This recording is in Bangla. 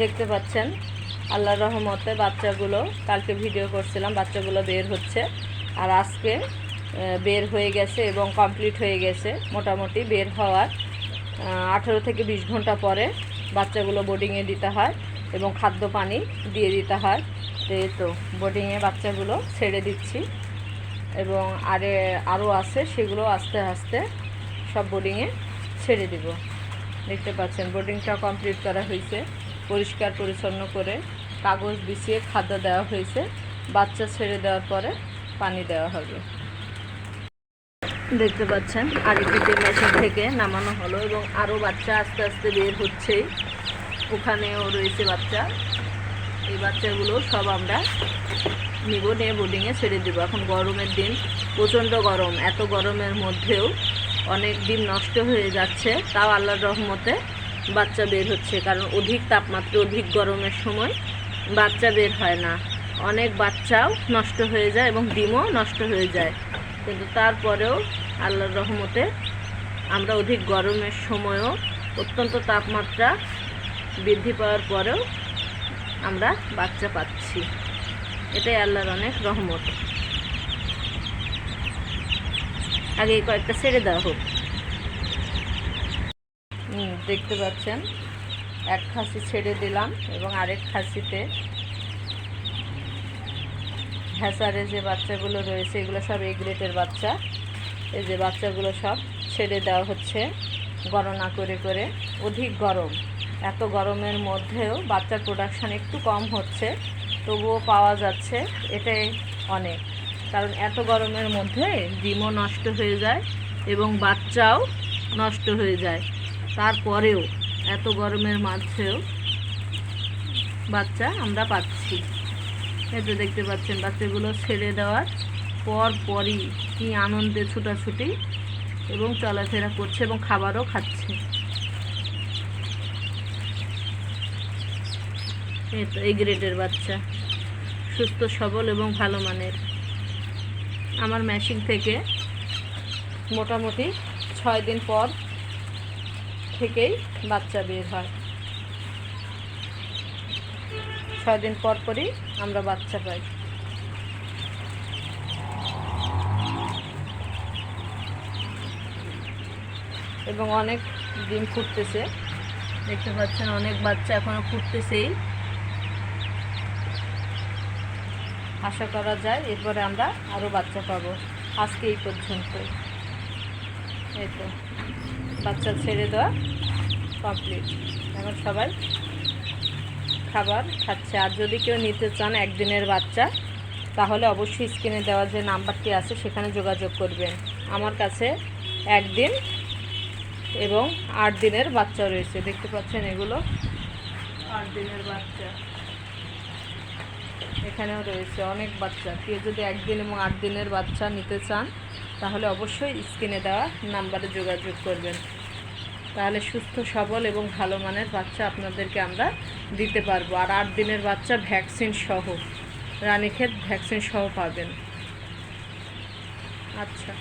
দেখতে পাচ্ছেন, আল্লাহর রহমতে বাচ্চাগুলো, কালকে ভিডিও করছিলাম, বাচ্চাগুলো বের হচ্ছে। আর আজকে বের হয়ে গেছে এবং কমপ্লিট হয়ে গেছে, মোটামুটি বের হওয়ার আঠেরো থেকে বিশ ঘণ্টা পরে বাচ্চাগুলো বোর্ডিংয়ে দিতে হয় এবং খাদ্য পানি দিয়ে দিতে হয়। তো এই তো বোর্ডিংয়ে বাচ্চাগুলো ছেড়ে দিচ্ছি। এবং আরে আরও আছে, সেগুলো আস্তে আস্তে সব বোর্ডিংয়ে ছেড়ে দিব। দেখতে পাচ্ছেন বোর্ডিংটা কমপ্লিট করা হয়েছে। পরিষ্কার পরিচ্ছন্ন করে কাগজ বিছিয়ে খাদ্য দেওয়া হয়েছে। বাচ্চা ছেড়ে দেওয়ার পরে পানি দেওয়া হবে। দেখতে পাচ্ছেন আরিপিতে মেশিন থেকে নামানো হলো এবং আরও বাচ্চা আস্তে আস্তে বের হচ্ছেই। ওখানেও রয়েছে বাচ্চা। এই বাচ্চাগুলো সব আমরা নিব, নিয়ে বোর্ডিংয়ে ছেড়ে দেবো। এখন গরমের দিন, প্রচণ্ড গরম। এত গরমের মধ্যেও অনেক ডিম নষ্ট হয়ে যাচ্ছে। তাও আল্লাহর রহমতে বাচ্চা বের হচ্ছে, কারণ অধিক তাপমাত্রা, অধিক গরমের সময় বাচ্চা বের হয় না। অনেক বাচ্চাও নষ্ট হয়ে যায় এবং ডিমও নষ্ট হয়ে যায়। কিন্তু তারপরেও আল্লাহর রহমতে আমরা অধিক গরমের সময়ও অত্যন্ত তাপমাত্রা বৃদ্ধি পাওয়ার পরেও আমরা বাচ্চা পাচ্ছি। এটাই আল্লাহর অনেক রহমত। আগে কয়েকটা ছেড়ে দেওয়া হোক। দেখতে পাচ্ছেন। এক খাসি ছেড়ে দিলাম এবং আরেক খাসিতে হ্যাসারে যে বাচ্চাগুলো রয়েছে, এগুলো সব এই গ্রেটের বাচ্চা। এই যে বাচ্চাগুলো সব ছেড়ে দেওয়া হচ্ছে, গণনা করে করে। অধিক গরম। এত গরমের মধ্যেও বাচ্চার প্রোডাকশান একটু কম হচ্ছে, তবুও পাওয়া যাচ্ছে এটাই অনেক। কারণ এত গরমের মধ্যে ডিমও নষ্ট হয়ে যায় এবং বাচ্চাও নষ্ট হয়ে যায়। তারপরেও এত গরমের মাঝেও বাচ্চা আমরা পাচ্ছি। এই তো দেখতে পাচ্ছেন, বাচ্চাগুলো ছেড়ে দেওয়ার পর পরই কি আনন্দে ছুটাছুটি এবং চলাফেরা করছে এবং খাবারও খাচ্ছে। এই গ্রেডের বাচ্চা। সুস্থ, সবল এবং ভালো মানের। আমার মেশিন থেকে মোটামুটি ছয় দিন পর থেকেই বাচ্চা বের হয়। ছয় দিন পর পরই আমরা বাচ্চা পাই। এবং অনেক ডিম ফুটতেছে। দেখতে পাচ্ছেন অনেক বাচ্চা এখনও ফুটতেছেই। আশা করা যায় এরপরে আমরা আরও বাচ্চা পাবো। আজকে এই পর্যন্ত এই তো। বাচ্চা ছেড়ে দেওয়া কমপ্লিট এখন সবাই খাবার খাচ্ছে। আর যদি কেউ নিতে চান একদিনের বাচ্চা, তাহলে অবশ্যই স্ক্রিনে দেওয়া যে নাম্বারটি আছে, সেখানে যোগাযোগ করবেন। আমার কাছে একদিন এবং আট দিনের বাচ্চা রয়েছে। দেখতে পাচ্ছেন এগুলো? আট দিনের বাচ্চা। এখানেও রয়েছে অনেক বাচ্চা। কেউ যদি একদিন এবং আট দিনের বাচ্চা নিতে চান তাহলে অবশ্যই স্ক্রিনে দেওয়া নাম্বারে যোগাযোগ করবেন। তাহলে সুস্থ, সবল এবং ভালো মানের বাচ্চা আপনাদেরকে আমরা দিতে পারব। আর আট দিনের বাচ্চা ভ্যাকসিন সহ, রানীক্ষেত ভ্যাকসিন সহ পাবেন। আচ্ছা।